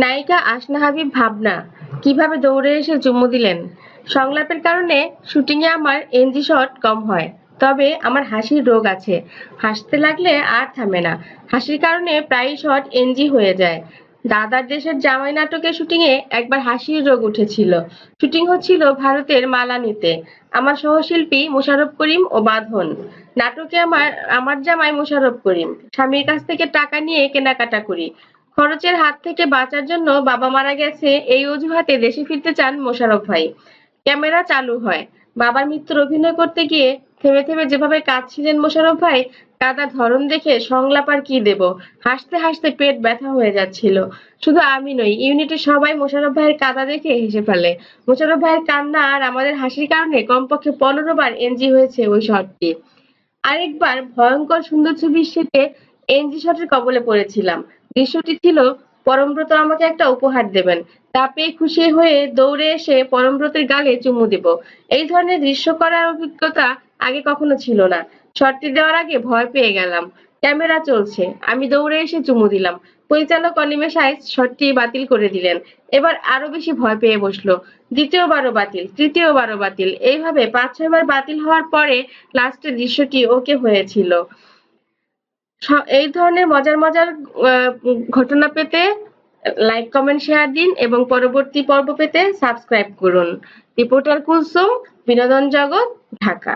নায়িকা আসনা হাবিব ভাবনা, কীভাবে দৌড়ে এসে চুমু দিলেন? সংলাপের কারণে শুটিংয়ে আমার এনজি শট কম হয়, তবে আমার হাসির রোগ আছে। হাসতে লাগলে আর থামে না। হাসির কারণে প্রায়ই শট এনজি হয়ে যায়। দাদার দেশের জামাই নাটকের শুটিংয়ে একবার হাসির রোগ উঠেছিল। শুটিং হচ্ছিল ভারতের মালানিতে। আমার সহশিল্পী মোশাররফ করিম ও বাঁধন। নাটকে আমার আমার জামাই মোশাররফ করিম। স্বামীর কাছ থেকে টাকা নিয়ে কেনাকাটা করি। খরচের হাত থেকে বাঁচার জন্য বাবা মারা গেছে। এই অজুহাতে দেশে ফিরতে চান মোশারফ ভাই। ক্যামেরা চালু হয়। বাবার মৃত্যুর অভিনয় করতে গিয়ে থেমে থেমে যেভাবে কাঁদছিলেন মোশারফ ভাই কাদার ধরন দেখে সংলাপ আর কি দেব? হাসতে হাসতে পেট ব্যথা হয়ে যাচ্ছিল। শুধু আমি নই, ইউনিটের সবাই মোশাররফ ভাইয়ের কাদা দেখে হেসে ফেলে। মোশাররফ ভাইয়ের কান্না আর আমাদের হাসির কারণে কমপক্ষে পনেরো বার এনজি হয়েছে ওই শটটি। আরেকবার ভয়ঙ্কর সুন্দর ছবির সেটে এনজি শটের কবলে পড়েছিলাম। দৃশ্যটি ছিল, পরমব্রত আমাকে একটা উপহার দেবেন। তা পেয়ে খুশি হয়ে দৌড়ে এসে পরমব্রতের গালে চুমু দিব। এই ধরনের দৃশ্য করার অভিজ্ঞতা আগে কখনো ছিল না। শটটি দেওয়ার আগে ভয় পেয়ে গেলাম। ক্যামেরা চলছে। আমি দৌড়ে এসে চুমু দিলাম। পরিচালক অনিমেষ আইস শটটি বাতিল করে দিলেন। এবার আরও বেশি ভয় পেয়ে বসল। দ্বিতীয়বারও বাতিল, তৃতীয়বারও বাতিল। এইভাবে পাঁচ ছয়বার বাতিল হওয়ার পরে লাস্টের দৃশ্যটি ওকে হয়েছিল। এই ধরনের মজার মজার ঘটনা পেতে লাইক, কমেন্ট, শেয়ার দিন এবং পরবর্তী পর্ব পেতে সাবস্ক্রাইব করুন। রিপোর্টার কুলসুম, বিনোদন জগৎ, ঢাকা।